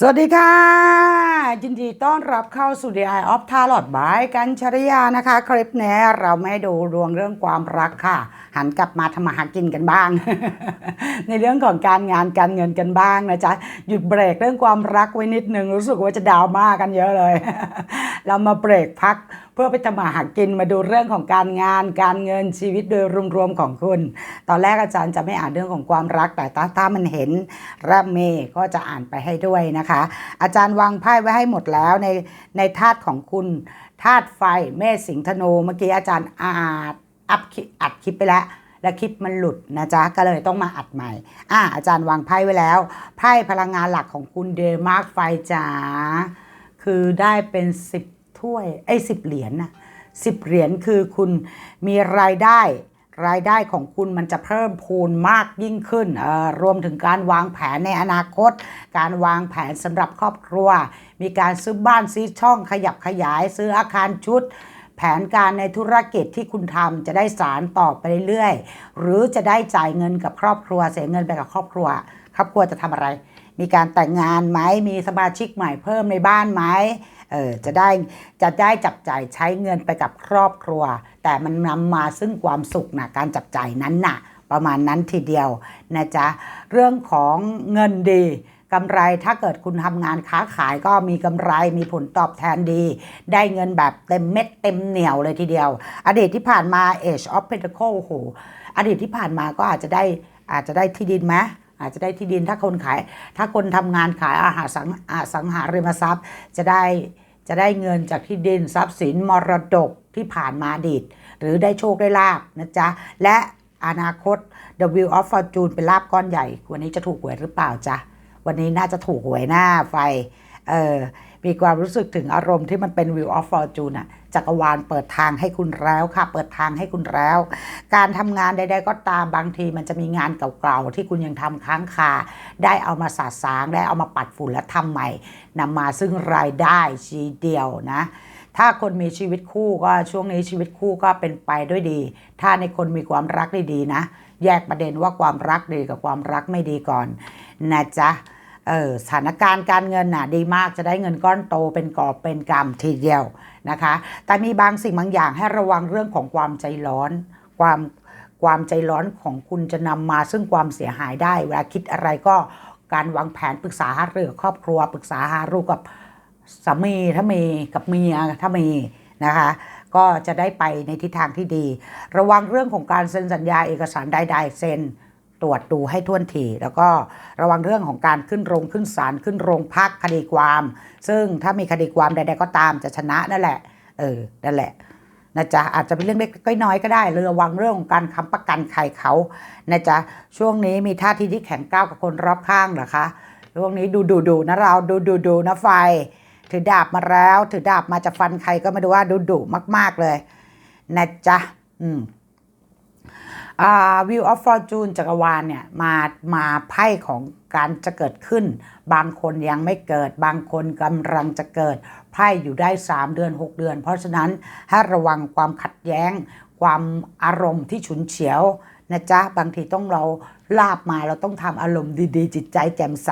สวัสดีค่ะ ยินดีต้อนรับเข้าสู่ The Eye of Tarot บายกันชริยานะคะ คลิปนี้เราไม่ดูดวงเรื่องความรักค่ะ หันกลับมาทำมาหากินกันบ้าง ในเรื่องของการงานการเงินกันบ้างนะจ๊ะ หยุดเบรกเรื่องความรักไว้นิดนึง รู้สึกว่าจะดาวมากกันเยอะเลย เรามาเบรกพักเพื่อไปทำมาหากินมาดูเรื่องของการงานการเงินชีวิตโดยรวมๆของคุณ ตอนแรกอาจารย์จะไม่อ่านเรื่องของความรักแต่ถ้าถ้ามันเห็นระเมก็จะอ่านไปให้ด้วยนะคะอาจารย์วางไพ่ไว้ให้หมดแล้วในในธาตุของคุณธาตุไฟเมษสิงธนู เมื่อกี้อาจารย์อาดอัพอัดคลิปไปแล้ว แล้วคลิปมันหลุดนะจ๊ะ ก็เลยต้องมาอัดใหม่ อะอาจารย์วางไพ่ไว้แล้ว ไพ่พลังงานหลักของคุณเดมาร์กไฟจ๋าคือได้เป็นสิบถ้วยไอ้สิบเหรียญนะสิบเหรียญคือคุณมีรายได้ รายได้ของคุณมันจะเพิ่มพูนมากยิ่งขึ้น รวมถึงการวางแผนในอนาคต การวางแผนสำหรับครอบครัว มีการซื้อบ้านซื้อช่องขยับขยายซื้ออาคารชุด แผนการในธุรกิจที่คุณทำจะได้สารต่อไปเรื่อยๆ หรือจะได้จ่ายเงินกับครอบครัว เสียเงินไปกับครอบครัว ครอบครัวจะทำอะไร มีการแต่งงานไหมมีสมาชิกใหม่เพิ่มในบ้านไหมเออจะได้จะได้จับจ่ายใช้เงินไปกับครอบครัว แต่มันนำมาซึ่งความสุขนะการจับจ่ายนั้นน่ะ ประมาณนั้นทีเดียวนะจ๊ะเรื่องของเงินดีกำไรถ้าเกิดคุณทำงานค้าขายก็มีกำไรมีผลตอบแทนดี ได้เงินแบบเต็มเม็ดเต็มเหนียวเลยทีเดียว อดีตที่ผ่านมา Age of Pentacle โอ้โหอดีตที่ผ่านมาก็อาจจะได้อาจจะได้ที่ดินไหมอาจจะได้ที่ดินถ้าคนขาย ถ้าคนทำงานขายอาหารสังอสังหาริมทรัพย์ จะได้จะได้เงินจากที่ดินทรัพย์สินมรดก ที่ผ่านมาอดีต หรือได้โชคได้ลาบนะจ๊ะ และอนาคต The Wheel of Fortune เป็นลาบก้อนใหญ่ วันนี้จะถูกหวยหรือเปล่าจ๊ะ วันนี้น่าจะถูกหวยหน้าไฟ เออมีความรู้สึกถึงอารมณ์ที่มันเป็น Wheel of Fortune อะจักรวาลเปิดทางให้คุณแล้วค่ะ เปิดทางให้คุณแล้ว การทำงานใด ๆ ก็ตามบางทีมันจะมีงานเก่าๆ ที่คุณยังทำค้างคา ได้เอามาสาสางได้เอามาปัดฝุ่นและทำใหม่นำมาซึ่งรายได้ชีเดียวนะ ถ้าคนมีชีวิตคู่ก็ช่วงนี้ชีวิตคู่ก็เป็นไปด้วยดี ถ้าในคนมีความรักด้ดีนะ แยกประเด็นว่าความรักดีกับความรักไม่ดีก่อนนะจ๊ะเออสถานการณ์การเงินน่ะดีมากจะได้เงินก้อนโตเป็นกอบเป็นกำทีเดียวนะคะ แต่มีบางสิ่งบางอย่างให้ระวังเรื่องของความใจร้อน ความความใจร้อนของคุณจะนำมาซึ่งความเสียหายได้ เวลาคิดอะไรก็การวางแผนปรึกษาหารือกับครอบครัวปรึกษาหารือกับ สามีถ้ามีกับเมียถ้ามีนะคะ ก็จะได้ไปในทิศทางที่ดี ระวังเรื่องของการเซ็นสัญญาเอกสารใดๆเซ็นตรวจดูให้ท่วนทีแล้วก็ระวังเรื่องของการขึ้นโรงขึ้นศาลขึ้นโรงพักคดีความ ซึ่งถ้ามีคดีความใดๆก็ตามจะชนะนั่นแหละ เออนั่นแหละนะจ๊ะอาจจะเป็นเรื่องเล็กๆน้อยก็ได้หรือระวังเรื่องของการค้ำประกันใครเขานะจ๊ะช่วงนี้มีท่าทีที่แข็งก้าวกับคนรอบข้างเหรอคะช่วงนี้ดูดูดูนะเราดูดูดูนะไฟ ถือดาบมาแล้ว ถือดาบมาจะฟันใครก็ไม่รู้ว่าดูดุมาก ๆเลย นะจ๊ะ อืมอ่า View of Fortune จักรวาลเนี่ยมามาไพ่ของการจะเกิดขึ้น บางคนยังไม่เกิด บางคนกำลังจะเกิดไพ่อยู่ได้ 3 เดือน 6 เดือน เพราะฉะนั้นให้ระวังความขัดแย้ง ความอารมณ์ที่ฉุนเฉียวนะจ๊ะ บางทีต้องเราลาบมาเราต้องทำอารมณ์ดีๆ จิตใจแจ่มใส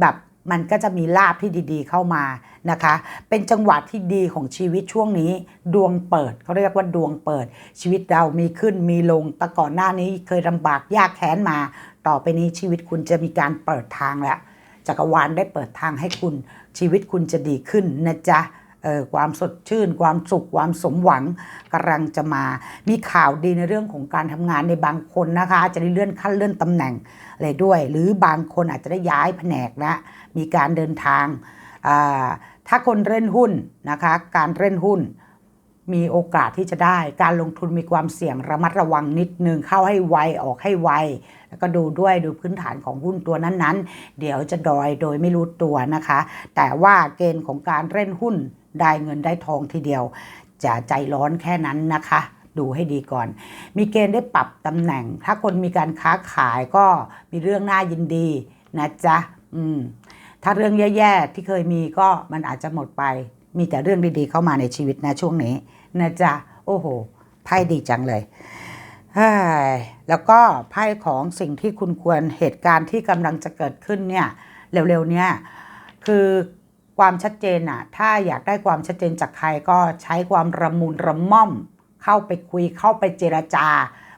แบบ มันก็จะมีลาบที่ดีๆเข้ามานะคะ เป็นจังหวะที่ดีของชีวิตช่วงนี้ ดวงเปิดเขาเรียกว่าดวงเปิด ชีวิตเรามีขึ้นมีลง แต่ก่อนหน้านี้เคยลำบากยากแค้นมา ต่อไปนี้ชีวิตคุณจะมีการเปิดทางแล้วจักรวาลได้เปิดทางให้คุณ ชีวิตคุณจะดีขึ้นนะจ๊ะเออความสดชื่น ความสุข ความสมหวังกำลังจะมา มีข่าวดีในเรื่องของการทำงานในบางคนนะคะ จะได้เลื่อนขั้นเลื่อนตำแหน่งอะไรด้วย หรือบางคนอาจจะได้ย้ายแผนกนะ มีการเดินทาง ถ้าคนเล่นหุ้นนะคะ การเล่นหุ้นมีโอกาสที่จะได้ การลงทุนมีความเสี่ยงระมัดระวังนิดนึงเข้าให้ไวออกให้ไว แล้วก็ดูด้วยดูพื้นฐานของหุ้นตัวนั้นๆ เดี๋ยวจะดอยโดยไม่รู้ตัวนะคะ แต่ว่าเกณฑ์ของการเล่นหุ้นได้เงินได้ทองทีเดียว จะใจร้อนแค่นั้นนะคะ ดูให้ดีก่อน มีเกณฑ์ได้ปรับตำแหน่ง ถ้าคนมีการค้าขายก็มีเรื่องน่ายินดีนะจ๊ะอืม ถ้าเรื่องแย่ๆที่เคยมีก็มันอาจจะหมดไป มีแต่เรื่องดีๆเข้ามาในชีวิตนะช่วงนี้นะจ๊ะโอ้โหไพ่ดีจังเลยแล้วก็ไพ่ของสิ่งที่คุณควรเหตุการณ์ที่กำลังจะเกิดขึ้นเนี่ยเร็วๆเนี่ยคือความชัดเจนอะถ้าอยากได้ความชัดเจนจากใครก็ใช้ความระมุนระม่อม เข้าไปคุยเข้าไปเจรจา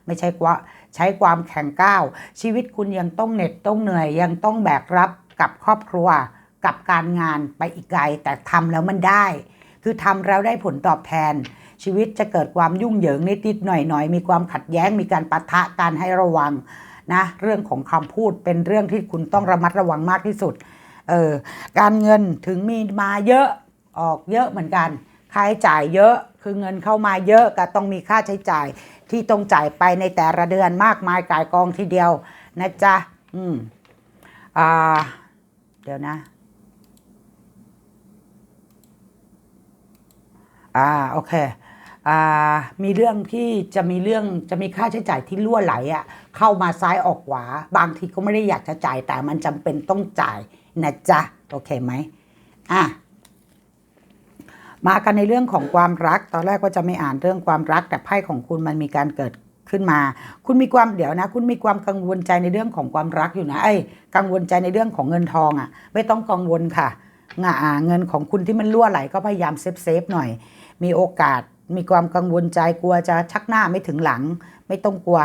ไม่ใช่ว่าใช้ความแข็งก้าวชีวิตคุณยังต้องเหน็ดต้องเหนื่อยยังต้องแบกรับ กับครอบครัว กับการงานไปอีกไกล แต่ทำแล้วมันได้ คือทำแล้วได้ผลตอบแทน ชีวิตจะเกิดความยุ่งเหยิงนิดๆหน่อยๆ มีความขัดแย้งมีการปะทะการให้ระวังนะเรื่องของคำพูดเป็นเรื่องที่คุณต้องระมัดระวังมากที่สุดเออการเงินถึงมีมาเยอะออกเยอะเหมือนกันค่าใช้จ่ายเยอะคือเงินเข้ามาเยอะก็ต้องมีค่าใช้จ่ายที่ต้องจ่ายไปในแต่ละเดือนมากมายกายกองทีเดียวนะจ๊ะอืมอ่า เดี๋ยวนะ อ่า โอเค อ่า มีเรื่องที่จะมีเรื่องจะมีค่าใช้จ่ายที่ล่วไหลอะ่ะ เข้ามาซ้ายออกขวา บางทีก็ไม่ได้อยากจะจ่ายแต่มันจำเป็นต้องจ่ายนะจ๊ะ โอเคไหมอะมากันในเรื่องของความรัก ตอนแรกก็จะไม่อ่านเรื่องความรัก แต่ไพ่ของคุณมันมีการเกิด ขึ้นมา คุณมีความเดี๋ยวนะ คุณมีความกังวลใจในเรื่องของความรักอยู่นะไอ้ยกังวลใจในเรื่องของเงินทองอะ่ะ ไม่ต้องกังวลค่ะงาเงินของคุณที่มันล่วไหลก็พยายามเซฟเซฟหน่อย มีโอกาสมีความกังวลใจกลัวจะชักหน้าไม่ถึงหลัง ไม่ต้องกลัว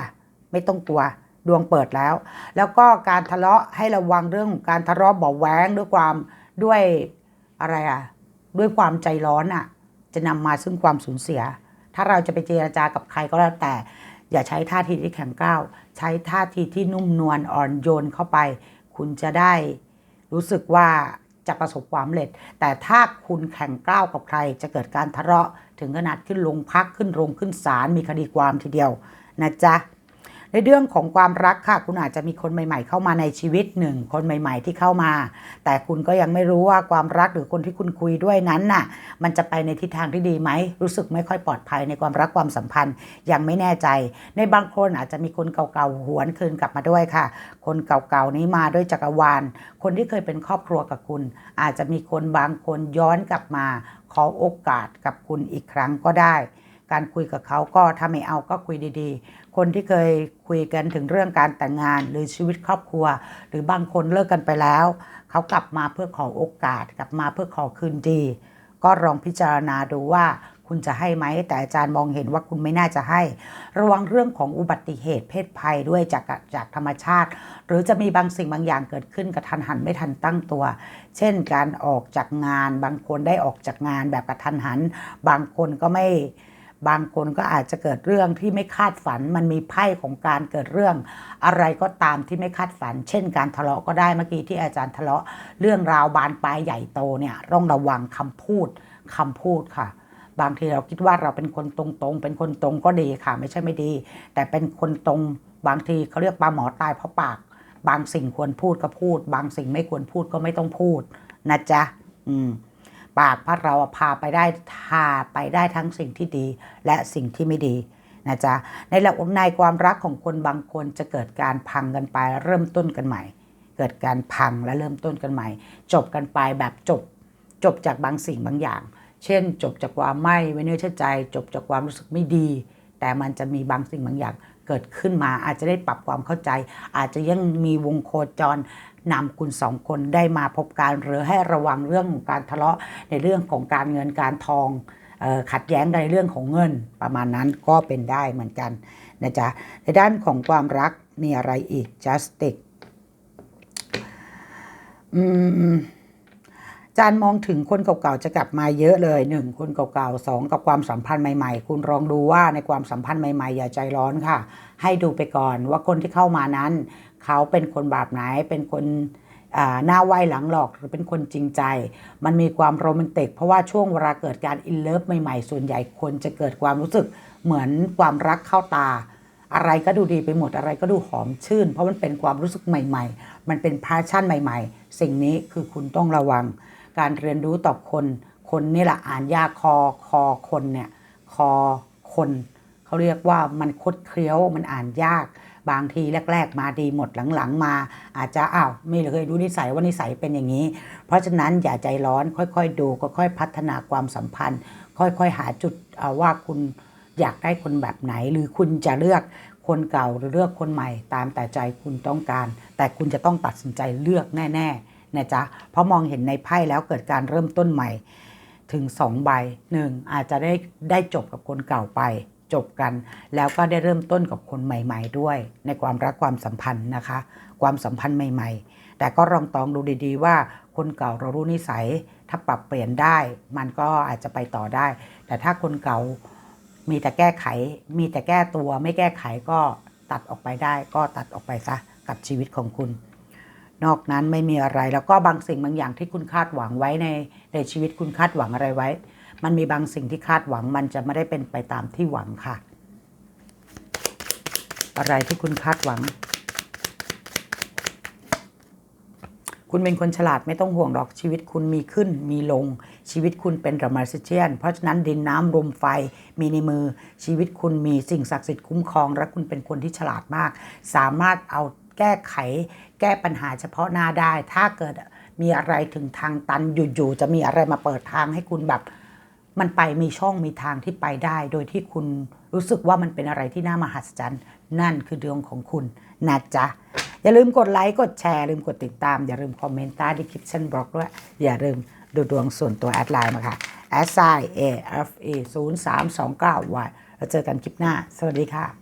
ไม่ต้องกลัวดวงเปิดแล้ว แล้วก็การทะเลาะให้ระวังเรื่องของการทะเลาะเบาะแว้งด้วยความด้วยอะไรอะด้วยความใจร้อนอะ จะนำมาซึ่งความสูญเสีย ถ้าเราจะไปเจรจากับใครก็แล้วแต่ อย่าใช้ท่าทีที่แข็งกร้าวใช้ท่าทีที่นุ่มนวลอ่อนโยนเข้าไป คุณจะได้รู้สึกว่าจะประสบความสำเร็จ แต่ถ้าคุณแข่งกล้าวกับใคร จะเกิดการทะเลาะถึงขนาดขึ้นโรงพักขึ้นโรงขึ้นศาลมีคดีความทีเดียวนะจ๊ะ ในเรื่องของความรักค่ะ คุณอาจจะมีคนใหม่ ๆ เข้ามาในชีวิตหนึ่งคนใหม่ ๆ ที่เข้ามา แต่คุณก็ยังไม่รู้ว่าความรักหรือคนที่คุณคุยด้วยนั้นน่ะ มันจะไปในทิศทางที่ดีไหมรู้สึกไม่ค่อยปลอดภัยในความรักความสัมพันธ์ยังไม่แน่ใจ ในบางคนอาจจะมีคนเก่าๆหวนคืนกลับมาด้วยค่ะ คนเก่าๆนี้มาด้วยจักรวาล คนที่เคยเป็นครอบครัวกับคุณ อาจจะมีคนบางคนย้อนกลับมาขอโอกาสกับคุณอีกครั้งก็ได้ การคุยกับเขาก็ถ้าไม่เอาก็คุยดีๆ คนที่เคยคุยกันถึงเรื่องการแต่งงาน หรือชีวิตครอบครัว หรือบางคนเลิกกันไปแล้ว เขากลับมาเพื่อขอโอกาส กลับมาเพื่อขอคืนดี ก็ลองพิจารณาดูว่าคุณจะให้ไหม แต่อาจารย์มองเห็นว่าคุณไม่น่าจะให้ ระวังเรื่องของอุบัติเหตุเพศภัยด้วยจากจากธรรมชาติ หรือจะมีบางสิ่งบางอย่างเกิดขึ้นกระทันหันไม่ทันตั้งตัว เช่นการออกจากงานบางคนได้ออกจากงานแบบกระทันหัน บางคนก็ไม่ บางคนก็อาจจะเกิดเรื่องที่ไม่คาดฝัน มันมีไพ่ของการเกิดเรื่อง อะไรก็ตามที่ไม่คาดฝัน เช่น การทะเลาะก็ได้เมื่อกี้ที่อาจารย์ทะเลาะเรื่องราวบานปลายใหญ่โตเนี่ยต้องระวังคำพูดคำพูดค่ะ บางทีเราคิดว่าเราเป็นคนตรงๆ เป็นคนตรงก็ดีค่ะ ไม่ใช่ไม่ดี แต่เป็นคนตรงบางทีเขาเรียกปลาหมอตายเพราะปาก บางสิ่งควรพูดก็พูด บางสิ่งไม่ควรพูดก็ไม่ต้องพูดนะจ๊ะอืม ปากพัดเราพาไปได้พาไปได้ทั้งสิ่งที่ดีและสิ่งที่ไม่ดีนะจ๊ะในหลักในความรักของคนบางคนจะเกิดการพังกันไปเริ่มต้นกันใหม่ เกิดการพังและเริ่มต้นกันใหม่ จบกันไปแบบจบ จบจากบางสิ่งบางอย่าง เช่น จบจากความไม่ไว้เนื้อเชื่อใจ จบจากความรู้สึกไม่ดี แต่มันจะมีบางสิ่งบางอย่าง เกิดขึ้นมา อาจจะได้ปรับความเข้าใจ อาจจะยังมีวงโคจรนำคุณสองคนได้มาพบกันหรือให้ระวังเรื่องของการทะเลาะในเรื่องของการเงินการทองออขัดแย้งในเรื่องของเงินประมาณนั้นก็เป็นได้เหมือนกันนะจ๊ะในด้านของความรักมีอะไรอีก justice อืม จารย์มองถึงคนเก่าๆจะกลับมาเยอะเลยหนึ่งคนเก่าๆสองกับความสัมพันธ์ใหม่ๆ คุณลองดูว่าในความสัมพันธ์ใหม่ๆ อย่าใจร้อนค่ะ ให้ดูไปก่อนว่าคนที่เข้ามานั้น เขาเป็นคนแบบไหนเป็นคนหน้าไหวหลังหลอกหรือเป็นคนจริงใจ มันมีความโรแมนติก เพราะว่าช่วงเวลาเกิดการอินเลิฟใหม่ๆ ส่วนใหญ่คนจะเกิดความรู้สึกเหมือนความรักเข้าตา อะไรก็ดูดีไปหมดอะไรก็ดูหอมชื่น เพราะมันเป็นความรู้สึกใหม่ ๆ มันเป็นพาชั่นใหม่ ๆ สิ่งนี้คือคุณต้องระวัง การเรียนรู้ต่อคน คนนี่แหละอ่านยากคอคอคนเนี่ยคอคนเขาเรียกว่ามันคดเคี้ยวมันอ่านยาก บางทีแรก ๆ มาดีหมดหลังๆ มา อาจจะอ้าวไม่เคยรู้นิสัยว่านิสัยเป็นอย่างนี้ เพราะฉะนั้นอย่าใจร้อนค่อยๆดูค่อยๆพัฒนาความสัมพันธ์ ค่อยๆหาจุดว่าคุณอยากได้คนแบบไหน หรือคุณจะเลือกคนเก่าหรือเลือกคนใหม่ ตามแต่ใจคุณต้องการ แต่คุณจะต้องตัดสินใจเลือกแน่ นะจ๊ะ เพราะมองเห็นในไพ่แล้วเกิดการเริ่มต้นใหม่ถึง 2 ใบ 1 อาจจะได้ได้จบกับคนเก่าไปจบกัน แล้วก็ได้เริ่มต้นกับคนใหม่ ๆ ด้วย ในความรักความสัมพันธ์นะคะ ความสัมพันธ์ใหม่ ๆ แต่ก็ลองตองดูดีๆ ว่าคนเก่าเรารู้นิสัย ถ้าปรับเปลี่ยนได้ มันก็อาจจะไปต่อได้ แต่ถ้าคนเก่ามีแต่แก้ไข มีแต่แก้ตัวไม่แก้ไขก็ตัดออกไปได้ ก็ตัดออกไปซะกับชีวิตของคุณ นอกนั้นไม่มีอะไร แล้วก็บางสิ่งบางอย่างที่คุณคาดหวังไว้ในในชีวิตคุณคาดหวังอะไรไว้ มันมีบางสิ่งที่คาดหวังมันจะไม่ได้เป็นไปตามที่หวังค่ะ อะไรที่คุณคาดหวัง คุณเป็นคนฉลาดไม่ต้องห่วงหรอกชีวิตคุณมีขึ้นมีลง ชีวิตคุณเป็นดรามาซิเชียน เพราะฉะนั้นดินน้ำลมไฟมีในมือชีวิตคุณมีสิ่งศักดิ์สิทธิ์คุ้มครอง และคุณเป็นคนที่ฉลาดมาก สามารถเอา แก้ไข แก้ปัญหาเฉพาะหน้าได้ ถ้าเกิดมีอะไรถึงทางตันอยู่ๆจะมีอะไรมาเปิดทางให้คุณแบบ มันไปมีช่องมีทางที่ไปได้ โดยที่คุณรู้สึกว่ามันเป็นอะไรที่น่ามหัศจรรย์ นั่นคือดวงของคุณนะจ๊ะอย่าลืมกดไลค์กดแชร์ลืมกดติดตาม อย่าลืมคอมเมนต์ใต้ดีคริปชั่นบล็อกด้วย อย่าลืมดูดวงส่วนตัวแอดไลน์มาค่ะ s i a f a 0 3 2 9 y แล้วเจอกันคลิปหน้า สวัสดีค่ะ